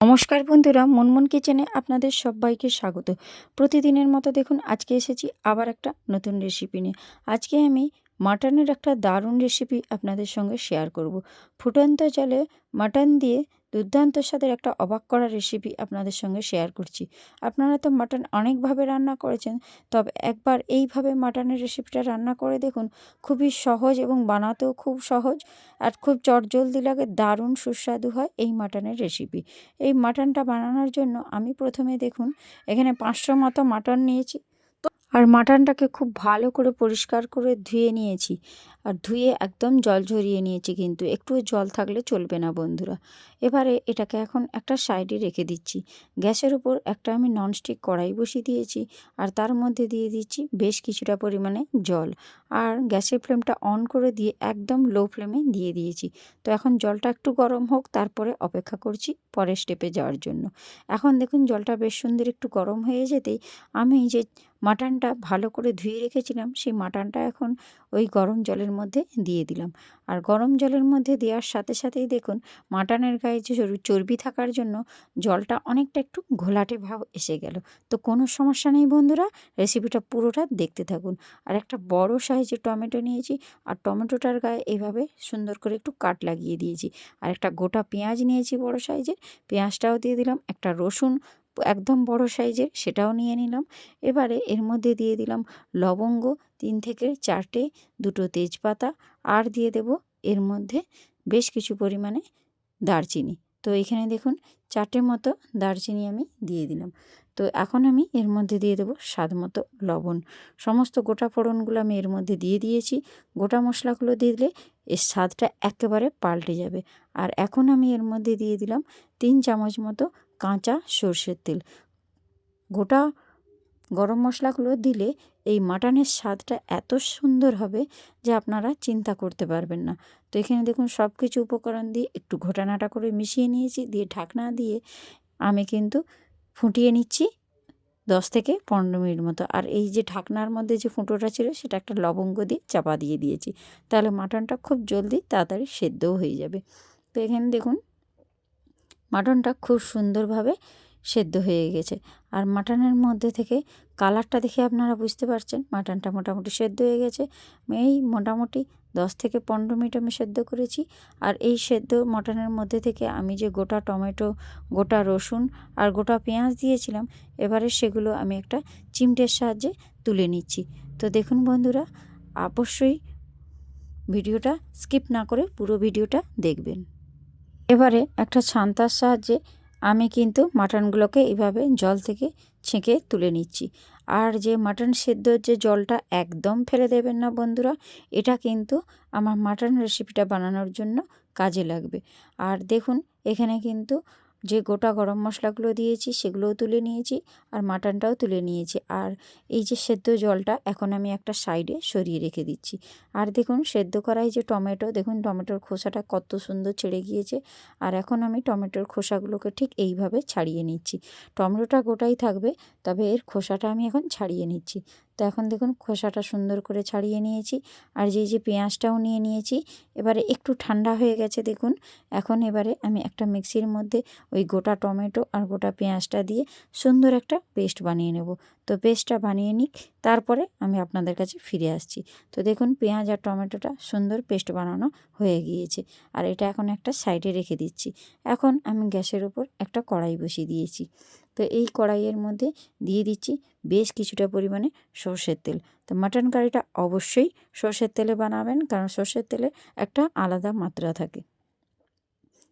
নমস্কার বন্ধুরা, মনমন কিচেনে আপনাদের সবাইকে স্বাগত। প্রতিদিনের মতো দেখুন, আজকে এসেছি আবার একটা নতুন রেসিপি নিয়ে। আজকে আমি মাটনের একটা দারুণ রেসিপি আপনাদের সঙ্গে শেয়ার করব। ফুটন্ত জলে মাটন দিয়ে দুর্দান্ত স্বাদের একটা অবাক করা রেসিপি আপনাদের সঙ্গে শেয়ার করছি। আপনারা তো মাটন অনেকভাবে রান্না করেছেন, তবে একবার এইভাবে মাটনের রেসিপিটা রান্না করে দেখুন, খুবই সহজ এবং বানাতেও খুব সহজ আর খুব চটজলদি লাগে, দারুণ সুস্বাদু হয় এই মাটনের রেসিপি এই মাটনটা বানানোর জন্য আমি প্রথমে দেখুন, এখানে পাঁচশো মতো মাটন নিয়েছি। আর মাটনটাকে খুব ভালো করে পরিষ্কার করে ধুয়ে নিয়েছি। আর ধুয়ে একদম জল ঝরিয়ে নিয়েছি কিন্তু। একটু জল থাকলে চলবে না বন্ধুরা। এবারে এটাকে এখন একটা সাইডে রেখে দিচ্ছি। গ্যাসের উপর একটা আমি ননস্টিক কড়াই বসিয়ে দিয়েছি আর তার মধ্যে দিয়ে দিচ্ছি বেশ কিছুটা পরিমাণে জল। আর গ্যাসের ফ্লেমটা অন করে দিয়ে একদম লো ফ্লেমে দিয়ে দিয়েছি। তো এখন জলটা একটু গরম হোক, তারপরে অপেক্ষা করছি পরের স্টেপে যাওয়ার জন্য। এখন দেখুন জলটা বেশ সুন্দর একটু গরম হয়ে যেতেই আমি যে মাটনটা ভালো করে ধুয়ে রেখেছিলাম, সেই মাটনটা এখন ওই গরম জলের মধ্যে দিয়ে দিলাম। আর গরম জলের মধ্যে দেওয়ার সাথে সাথেই দেখুন, মাটনের গায়ে যে চর্বি থাকার জন্য জলটা অনেকটা একটু ঘোলাটে ভাব এসে গেল। তো কোনো সমস্যা নেই বন্ধুরা রেসিপিটা পুরোটা দেখতে থাকুন। আর একটা বড় সাইজের টমেটো নিয়েছি, আর টমেটোটার গায়ে এইভাবে সুন্দর করে একটু কাট লাগিয়ে দিয়েছি। আর একটা গোটা পেঁয়াজ নিয়েছি বড় সাইজের, পেঁয়াজটাও দিয়ে দিলাম, একটা রসুন একদম বড় সাইজের সেটাও নিয়ে নিলাম। এবারে এর মধ্যে দিয়ে দিলাম লবঙ্গ, তিন থেকে চারটে, দুটো তেজপাতা, আর দিয়ে দেব এর মধ্যে বেশ কিছু পরিমাণে দারচিনি। তো এখানে দেখুন চারটে মতো দারচিনি আমি দিয়ে দিলাম। তো এখন আমি এর মধ্যে দিয়ে দেবো স্বাদ মতো লবণ। সমস্ত গোটা ফোড়নগুলো আমি এর মধ্যে দিয়ে দিয়েছি। গোটা মশলাগুলো দিয়ে দিলে এর স্বাদটা একেবারে পাল্টে যাবে। আর এখন আমি এর মধ্যে দিয়ে দিলাম তিন চামচ মতো কাঁচা সর্ষের তেল। গোটা গরম মশলাগুলো দিলে এই মাটনের স্বাদটা এত সুন্দর হবে যে আপনারা চিন্তা করতে পারবেন না। তো এখানে দেখুন সব কিছু উপকরণ দিয়ে একটু ঘোটানাটা করে মিশিয়ে নিয়েছি, দিয়ে ঢাকনা দিয়ে আমি কিন্তু ফুটিয়ে নিচ্ছি দশ থেকে পনেরো মিনিট মতো। আর এই যে ঢাকনার মধ্যে যে ফুটোটা ছিল সেটা একটা লবঙ্গ দিয়ে চাপা দিয়ে দিয়েছি। তাহলে মাটনটা খুব জলদি তাড়াতাড়ি সেদ্ধও হয়ে যাবে। তো এখানে দেখুন মাটনটা খুব সুন্দরভাবে সেদ্ধ হয়ে গেছে। আর মাটনের মধ্যে থেকে কালারটা দেখে আপনারা বুঝতে পারছেন, মাটনটা মোটামুটি সেদ্ধ হয়ে গেছে। এই মোটামুটি দশ থেকে পনেরো মিনিট আমি সেদ্ধ করেছি। আর এই সেদ্ধ মটনের মধ্যে থেকে আমি যে গোটা টমেটো, গোটা রসুন আর গোটা পেঁয়াজ দিয়েছিলাম, এবারে সেগুলো আমি একটা চিমটের সাহায্যে তুলে নিচ্ছি। তো দেখুন বন্ধুরা, অবশ্যই ভিডিওটা স্কিপ না করে পুরো ভিডিওটা দেখবেন। এবারে একটা ছান্তার সাহায্যে আমি কিন্তু মাটনগুলোকে এভাবে জল থেকে ছেঁকে তুলে নিচ্ছি। আর যে মাটন সেদ্ধর যে জলটা একদম ফেলে দেবেন না বন্ধুরা, এটা কিন্তু আমার মাটন রেসিপিটা বানানোর জন্য কাজে লাগবে। আর দেখুন, এখানে কিন্তু যে গোটা গরম মশলাগুলো দিয়েছি সেগুলোও তুলে নিয়েছি আর মাটনটাও তুলে নিয়েছি। আর এই যে সেদ্ধ জলটা এখন আমি একটা সাইডে সরিয়ে রেখে দিচ্ছি। আর দেখুন সেদ্ধ করাই যে টমেটো, দেখুন টমেটোর খোসাটা কত সুন্দর ছেড়ে গিয়েছে। আর এখন আমি টমেটোর খোসাগুলোকে ঠিক এইভাবে ছাড়িয়ে নিচ্ছি। টমেটোটা গোটাই থাকবে, তবে এর খোসাটা আমি এখন ছাড়িয়ে নিচ্ছি। তো এখন দেখুন খোসাটা সুন্দর করে ছাড়িয়ে নিয়েছি। আর যেই যে পেঁয়াজটাও নিয়ে নিয়েছি, এবারে একটু ঠান্ডা হয়ে গেছে দেখুন। এখন এবারে আমি একটা মিক্সির মধ্যে ওই গোটা টমেটো আর গোটা পেঁয়াজটা দিয়ে সুন্দর একটা পেস্ট বানিয়ে নেব। তো পেস্টটা বানিয়ে নিক, তারপরে আমি আপনাদের কাছে ফিরে আসছি। তো দেখুন পেঁয়াজ আর টমেটোটা সুন্দর পেস্ট বানানো হয়ে গিয়েছে। আর এটা এখন একটা সাইডে রেখে দিচ্ছি। এখন আমি গ্যাসের উপর একটা কড়াই বসিয়ে দিয়েছি। তো এই কড়াইয়ের মধ্যে দিয়ে দিচ্ছি বেশ কিছুটা পরিমাণে সর্ষের তেল। তো মাটন কারিটা অবশ্যই সর্ষের তেলে বানাবেন, কারণ সর্ষের তেলে একটা আলাদা মাত্রা থাকে।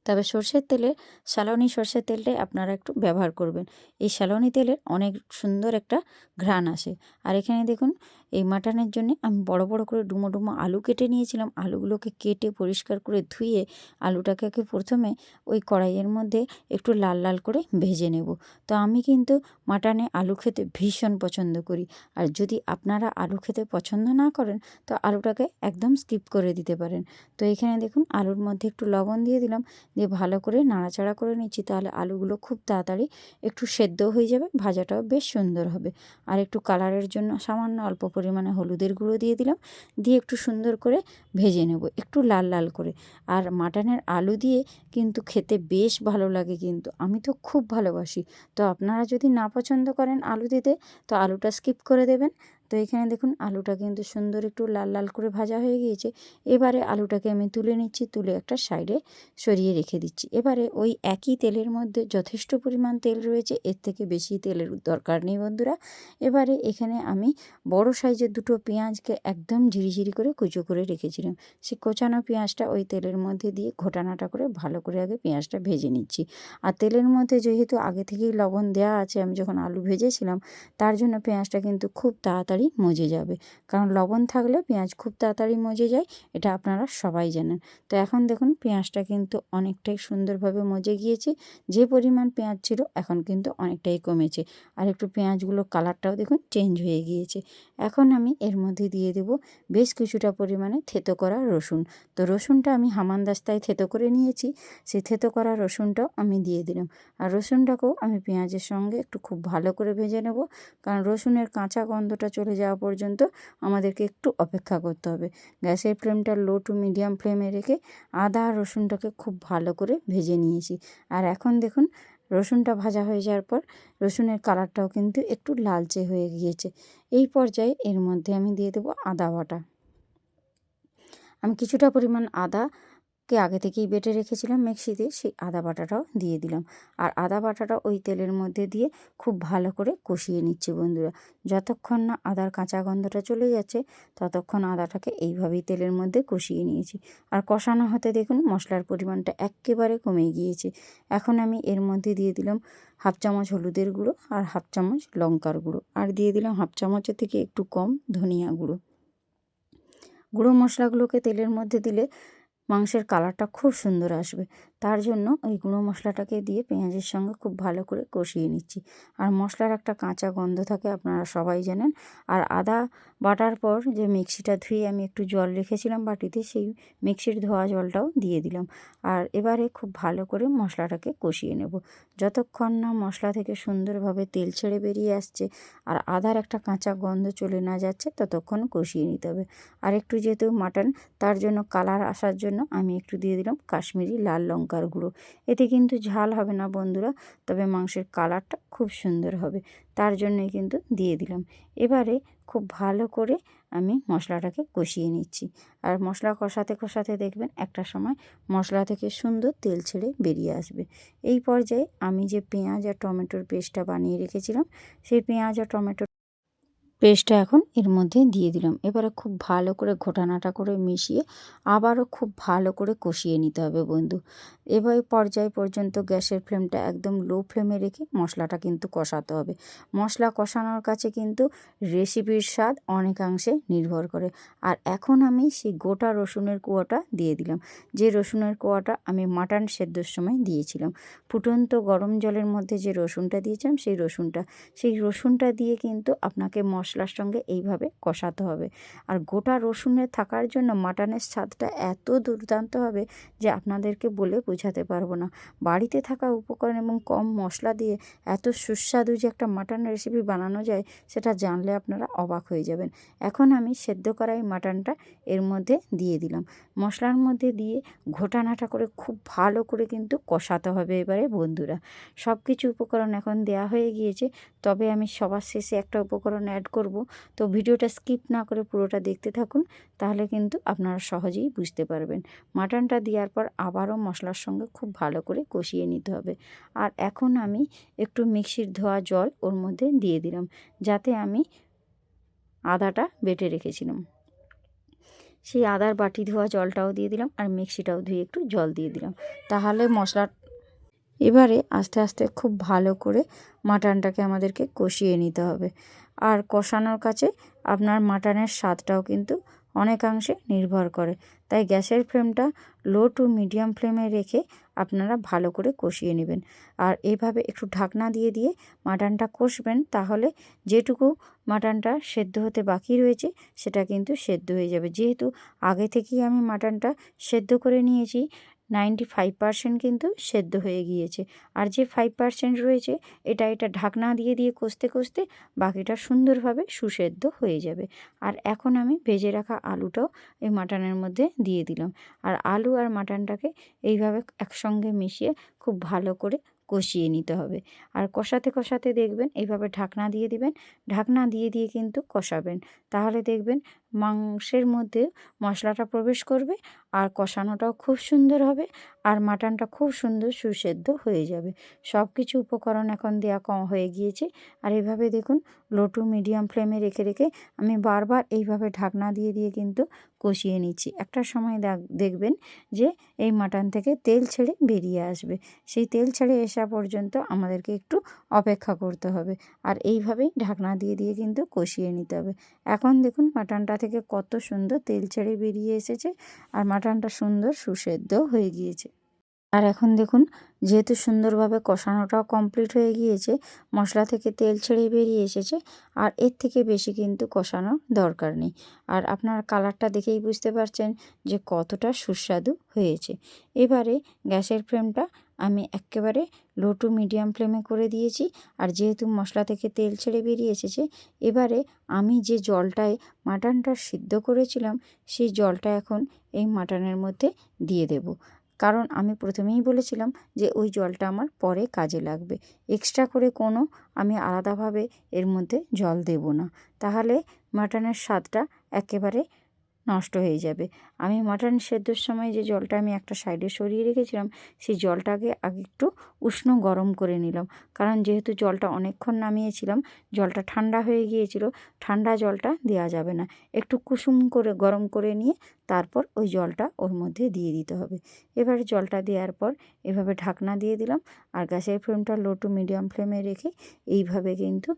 তবে সর্ষের তেলে স্যালোনি সর্ষের তেলটাই আপনারা একটু ব্যবহার করবেন। এই স্যালোনি তেলের অনেক সুন্দর একটা ঘ্রাণ আসে। আর এখানে দেখুন এই মাটনের জন্য আমি বড় বড় করে ডুমো ডুমো আলু কেটে নিয়েছিলাম। আলুগুলোকে কেটে পরিষ্কার করে ধুয়ে আলুটাকে প্রথমে ওই কড়াইয়ের মধ্যে একটু লাল লাল করে ভেজে নেব। তো আমি কিন্তু মাটনে আলু খেতে ভীষণ পছন্দ করি। আর যদি আপনারা আলু খেতে পছন্দ না করেন, তো আলুটাকে একদম স্কিপ করে দিতে পারেন। তো এখানে দেখুন, আলুর মধ্যে একটু লবণ দিয়ে দিলাম। দিয়ে ভালো করে নাড়াচাড়া করে নিচ্ছি, তাহলে আলুগুলো খুব তাড়াতাড়ি একটু সেদ্ধ হয়ে যাবে, ভাজাটাও বেশ সুন্দর হবে। আর একটু কালারের জন্য সামান্য অল্প পরিমাণে হলুদের গুঁড়ো দিয়ে দিলাম। দিয়ে একটু সুন্দর করে ভেজে নেব, একটু লাল লাল করে। আর মাটনের আলু দিয়ে কিন্তু খেতে বেশ ভালো লাগে কিন্তু। আমি তো খুব ভালোবাসি। তো আপনারা যদি না পছন্দ করেন আলু দিতে, তো আলুটা স্কিপ করে দেবেন। তো এখানে দেখুন আলুটা কিন্তু সুন্দর একটু লাল লাল করে ভাজা হয়ে গিয়েছে। এবারে আলুটাকে আমি তুলে নিচ্ছি, তুলে একটা সাইডে সরিয়ে রেখে দিচ্ছি। এবারে ওই একই তেলের মধ্যে যথেষ্ট পরিমাণ তেল রয়েছে, এর থেকে বেশি তেলের দরকার নেই বন্ধুরা। এবারে এখানে আমি বড় সাইজের দুটো পেঁয়াজকে একদম ঝিরিঝিরি করে কুচো করে রেখেছিলাম। সে কোচানো পেঁয়াজটা ওই তেলের মধ্যে দিয়ে ঘোটানাটা করে ভালো করে আগে পেঁয়াজটা ভেজে নিচ্ছি। আর তেলের মধ্যে যেহেতু আগে থেকেই লবণ দেওয়া আছে, আমি যখন আলু ভেজেছিলাম, তার জন্য পেঁয়াজটা কিন্তু খুব তাড়াতাড়ি মজে যাবে। কারণ লবণ থাকলে পেঁয়াজ খুব তাড়াতাড়ি মজে যায়, এটা আপনারা সবাই জানেন। তো এখন দেখুন পেঁয়াজটা কিন্তু অনেকটাই সুন্দরভাবে মজে গিয়েছে। যে পরিমাণ পেঁয়াজ ছিল এখন কিন্তু অনেকটাই কমেছে। আর একটু পেঁয়াজগুলো কালারটাও দেখুন চেঞ্জ হয়ে গিয়েছে। এখন আমি এর মধ্যে দিয়ে দেব বেশ কিছুটা পরিমাণে থেতো করা রসুন। তো রসুনটা আমি হামানদাস্তায় থেতো করে নিয়েছি। সেই থেতো করা রসুনটাও আমি দিয়ে দিলাম। আর রসুনটাকেও আমি পেঁয়াজের সঙ্গে একটু খুব ভালো করে ভেজে নেব। কারণ রসুনের কাঁচা গন্ধটা চলে যাওয়া পর্যন্ত আমাদেরকে একটু অপেক্ষা করতে হবে। গ্যাসের ফ্লেমটা লো টু মিডিয়াম ফ্লেমে রেখে আদা আর রসুনটাকে খুব ভালো করে ভেজে নিয়েছি। আর এখন দেখুন, রসুনটা ভাজা হয়ে যাওয়ার পর রসুনের কালারটাও কিন্তু একটু লালচে হয়ে গিয়েছে। এই পর্যায়ে এর মধ্যে আমি দিয়ে দেবো আদা বাটা। আমি কিছুটা পরিমাণ আদা কে আগে থেকেই বেটে রেখেছিলাম মিক্সিতে, সেই আদা বাটাটাও দিয়ে দিলাম। আর আদা বাটাটা ওই তেলের মধ্যে দিয়ে খুব ভালো করে কষিয়ে নিচ্ছি বন্ধুরা। যতক্ষণ না আদার কাঁচা গন্ধটা চলে যাচ্ছে, ততক্ষণ আদাটাকে এইভাবেই তেলের মধ্যে কষিয়ে নিয়েছি। আর কষানো হতে দেখুন মশলার পরিমাণটা একেবারে কমে গিয়েছে। এখন আমি এর মধ্যে দিয়ে দিলাম হাফ চামচ হলুদের গুঁড়ো আর হাফ চামচ লঙ্কার গুঁড়ো। আর দিয়ে দিলাম হাফ চামচের থেকে একটু কম ধনিয়া গুঁড়ো। গুঁড়ো মশলাগুলোকে তেলের মধ্যে দিলে মাংসের কালারটা খুব সুন্দর আসবে। তার জন্য ওই গুঁড়ো মশলাটাকে দিয়ে পেঁয়াজের সঙ্গে খুব ভালো করে কষিয়ে নিচ্ছি। আর মশলার একটা কাঁচা গন্ধ থাকে, আপনারা সবাই জানেন। আর আদা বাটার পর যে মিক্সিটা ধুয়ে আমি একটু জল রেখেছিলাম বাটিতে, সেই মিক্সির ধোয়া জলটাও দিয়ে দিলাম। আর এবারে খুব ভালো করে মশলাটাকে কষিয়ে নেব। যতক্ষণ না মশলা থেকে সুন্দরভাবে তেল ছেড়ে বেরিয়ে আসছে আর আদার একটা কাঁচা গন্ধ চলে না যাচ্ছে, ততক্ষণ কষিয়ে নিতে হবে। আর একটু যেহেতু মাটন, তার জন্য কালার আসার জন্য আমি একটু দিয়ে দিলাম কাশ্মীরি লাল লঙ্কার গুঁড়ো। এতে কিন্তু ঝাল হবে না বন্ধুরা, তবে মাংসের কালারটা খুব সুন্দর হবে, তার জন্যই কিন্তু দিয়ে দিলাম। এবারে খুব ভালো করে আমি মশলাটাকে কষিয়ে নিচ্ছি। আর মশলা কষাতে কষাতে দেখবেন একটা সময় মশলা থেকে সুন্দর তেল ছেড়ে বেরিয়ে আসবে। এই পর্যায়ে আমি যে পেঁয়াজ আর টমেটোর পেস্টটা বানিয়ে রেখেছিলাম, সেই পেঁয়াজ আর টমেটো পেস্টটা এখন এর মধ্যে দিয়ে দিলাম। এবারে খুব ভালো করে ঘোটানাটা করে মিশিয়ে আবারও খুব ভালো করে কষিয়ে নিতে হবে বন্ধু। এবার পর্যায় পর্যন্ত গ্যাসের ফ্লেমটা একদম লো ফ্লেমে রেখে মশলাটা কিন্তু কষাতে হবে। মশলা কষানোর কাছে কিন্তু রেসিপির স্বাদ অনেকাংশে নির্ভর করে। আর এখন আমি সেই গোটা রসুনের কুয়াটা দিয়ে দিলাম। যে রসুনের কুয়াটা আমি মাটন সেদ্ধর সময় দিয়েছিলাম। ফুটন্ত গরম জলের মধ্যে যে রসুনটা দিয়েছিলাম সেই রসুনটা। সেই রসুনটা দিয়ে কিন্তু আপনাকে মশলার সঙ্গে এইভাবে কষাতে হবে। আর গোটা রসুনে থাকার জন্য মাটনের স্বাদটা এত দুর্দান্ত হবে যে আপনাদেরকে বলে বোঝাতে পারব না। বাড়িতে থাকা উপকরণ এবং কম মশলা দিয়ে এত সুস্বাদু যে একটা মাটন রেসিপি বানানো যায়, সেটা জানলে আপনারা অবাক হয়ে যাবেন। এখন আমি সেদ্ধ করা এই মাটনটা এর মধ্যে দিয়ে দিলাম। মশলার মধ্যে দিয়ে ঘোটানাটা করে খুব ভালো করে কিন্তু কষাতে হবে এবারে বন্ধুরা। সব কিছু উপকরণ এখন দেয়া হয়ে গিয়েছে। তবে আমি সবার শেষে একটা উপকরণ অ্যাড করব। তো ভিডিওটা স্কিপ না করে পুরোটা দেখতে থাকুন, তাহলে কিন্তু আপনারা সহজেই বুঝতে পারবেন। মাটনটা দেওয়ার পর আবারও মশলার সঙ্গে খুব ভালো করে কষিয়ে নিতে হবে। আর এখন আমি একটু মিক্সির ধোয়া জল ওর মধ্যে দিয়ে দিলাম, যাতে আমি আদাটা বেটে রেখেছিলাম। সেই আদার বাটি ধোয়া জলটাও দিয়ে দিলাম আর মিক্সিটাও ধুয়ে একটু জল দিয়ে দিলাম। তাহলে মশলা এবারে আস্তে আস্তে খুব ভালো করে মাটনটাকে আমাদেরকে কষিয়ে নিতে হবে। আর কষানোর কাছে আপনার মাটনের স্বাদটাও কিন্তু অনেকাংশে নির্ভর করে। তাই গ্যাসের ফ্লেমটা লো টু মিডিয়াম ফ্লেমে রেখে আপনারা ভালো করে কষিয়ে নেবেন। আর এইভাবে একটু ঢাকনা দিয়ে দিয়ে মাটনটা কষবেন, তাহলে যেটুকু মাটনটা সেদ্ধ হতে বাকি রয়েছে, সেটা কিন্তু সেদ্ধ হয়ে যাবে। যেহেতু আগে থেকেই আমি মাটনটা সেদ্ধ করে নিয়েছি নাইনটি ফাইভ পার্সেন্ট কিন্তু সেদ্ধ হয়ে গিয়েছে। আর যে ফাইভ পার্সেন্ট রয়েছে, এটা এটা ঢাকনা দিয়ে দিয়ে কষতে কষতে বাকিটা সুন্দরভাবে সুসেদ্ধ হয়ে যাবে। আর এখন আমি ভেজে রাখা আলুটাও এই মাটনের মধ্যে দিয়ে দিলাম। আর আলু আর মাটনটাকে এইভাবে একসঙ্গে মিশিয়ে খুব ভালো করে কষিয়ে নিতে হবে। আর কষাতে কষাতে দেখবেন এইভাবে ঢাকনা দিয়ে দিবেন। ঢাকনা দিয়ে দিয়ে কিন্তু কষাবেন। তাহলে দেখবেন মাংসের মধ্যে মশলাটা প্রবেশ করবে আর কষানোটাও খুব সুন্দর হবে আর মাটনটা খুব সুন্দর সুসেদ্ধ হয়ে যাবে। সব কিছু উপকরণ এখন দেওয়া কম হয়ে গিয়েছে। আর এইভাবে দেখুন লো টু মিডিয়াম ফ্লেমে রেখে রেখে আমি বারবার এইভাবে ঢাকনা দিয়ে দিয়ে কিন্তু কষিয়ে নিচ্ছি। একটা সময় দেখবেন যে এই মাটন থেকে তেল ছেড়ে বেরিয়ে আসবে। সেই তেল ছেড়ে আসা পর্যন্ত আমাদেরকে একটু অপেক্ষা করতে হবে। আর এইভাবেই ঢাকনা দিয়ে দিয়ে কিন্তু কষিয়ে নিতে হবে। এখন দেখুন মাটনটা থেকে কত সুন্দর তেল ছেড়ে বেরিয়ে এসেছে। আর মাটনটা সুন্দর সুসেদ্ধ হয়ে গিয়েছে। আর এখন দেখুন, যেহেতু সুন্দরভাবে কষানোটাও কমপ্লিট হয়ে গিয়েছে, মশলা থেকে তেল ছেড়ে বেরিয়ে এসেছে, আর এর থেকে বেশি কিন্তু কষানোর দরকার নেই। আর আপনার কালারটা দেখেই বুঝতে পারছেন যে কতটা সুস্বাদু হয়েছে। এবারে গ্যাসের ফ্লেমটা আমি একেবারে লো টু মিডিয়াম ফ্লেমে করে দিয়েছি, আর যেহেতু মশলা থেকে তেল ছেড়ে বেরিয়ে এসেছে, এবারে আমি যে জলটায় মাটনটা সিদ্ধ করেছিলাম, সেই জলটা এখন এই মাটনের মধ্যে দিয়ে দেব। কারণ আমি প্রথমেই বলেছিলাম যে ওই জলটা আমার পরে কাজে লাগবে। এক্সট্রা করে কোনো আমি আলাদাভাবে এর মধ্যে জল দেব না। তাহলে মাটনের স্বাদটা একেবারে নষ্ট হয়ে যাবে। আমি মাটন সেদ্ধর সময় যে জলটা আমি একটা সাইডে সরিয়ে রেখেছিলাম, সেই জলটাকে আগে একটু উষ্ণ গরম করে নিলাম। কারণ যেহেতু জলটা অনেকক্ষণ নামিয়েছিলাম, জলটা ঠান্ডা হয়ে গিয়েছিল, ঠান্ডা জলটা দেওয়া যাবে না। একটু কুসুম করে, গরম করে নিয়ে তারপর ওই জলটা ওর মধ্যে দিয়ে দিতে হবে। এবারে জলটা দেওয়ার পর এভাবে ঢাকনা দিয়ে দিলাম। আর গ্যাসের ফ্লেমটা লো টু মিডিয়াম ফ্লেমে রেখে এইভাবে কিন্তু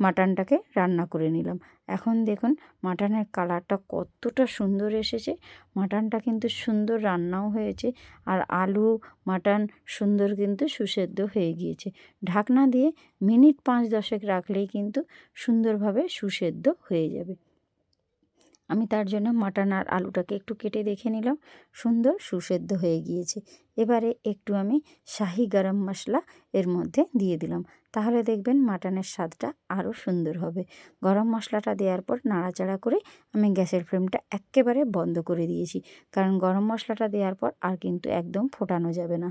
মাটনটাকে রান্না করে নিলাম। এখন দেখুন, মাটনের কালারটা কতটা সুন্দর এসেছে। মাটনটা কিন্তু সুন্দর রান্নাও হয়েছে আর আলু, মাটন সুন্দর কিন্তু সুসেদ্ধ হয়ে গিয়েছে। ঢাকনা দিয়ে মিনিট পাঁচ দশেক রাখলেই কিন্তু সুন্দরভাবে সুসেদ্ধ হয়ে যাবে। আমি তার জন্য মাটন আর আলুটাকে একটু কেটে দেখে নিলাম। সুন্দর, সুসেদ্ধ হয়ে গিয়েছে। এবারে একটু আমি শাহি গরম মশলা এর মধ্যে দিয়ে দিলাম। তাহলে দেখবেন মাটনের স্বাদটা আরও সুন্দর হবে। গরম মশলাটা দেওয়ার পর নাড়াচাড়া করে আমি গ্যাসের ফ্লেমটা একেবারে বন্ধ করে দিয়েছি। কারণ গরম মশলাটা দেওয়ার পর আর কিন্তু একদম ফোটানো যাবে না।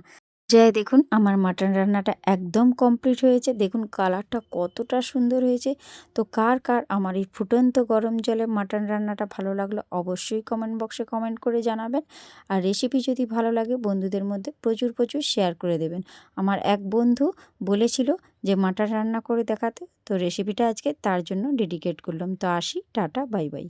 যাই দেখুন, আমার মাটন রান্নাটা একদম কমপ্লিট হয়েছে। দেখুন, কালারটা কতটা সুন্দর হয়েছে। তো কার কার আমার এই ফুটন্ত গরম জলে মাটন রান্নাটা ভালো লাগল অবশ্যই কমেন্ট বক্সে কমেন্ট করে জানাবেন। আর রেসিপি যদি ভালো লাগে, বন্ধুদের মধ্যে প্রচুর প্রচুর শেয়ার করে দেবেন। আমার এক বন্ধু বলেছিল যে, মাটন রান্না করে দেখাতে। তো রেসিপিটা আজকে তার জন্য ডেডিকেট করলাম। তো আসি, টাটা বাই বাই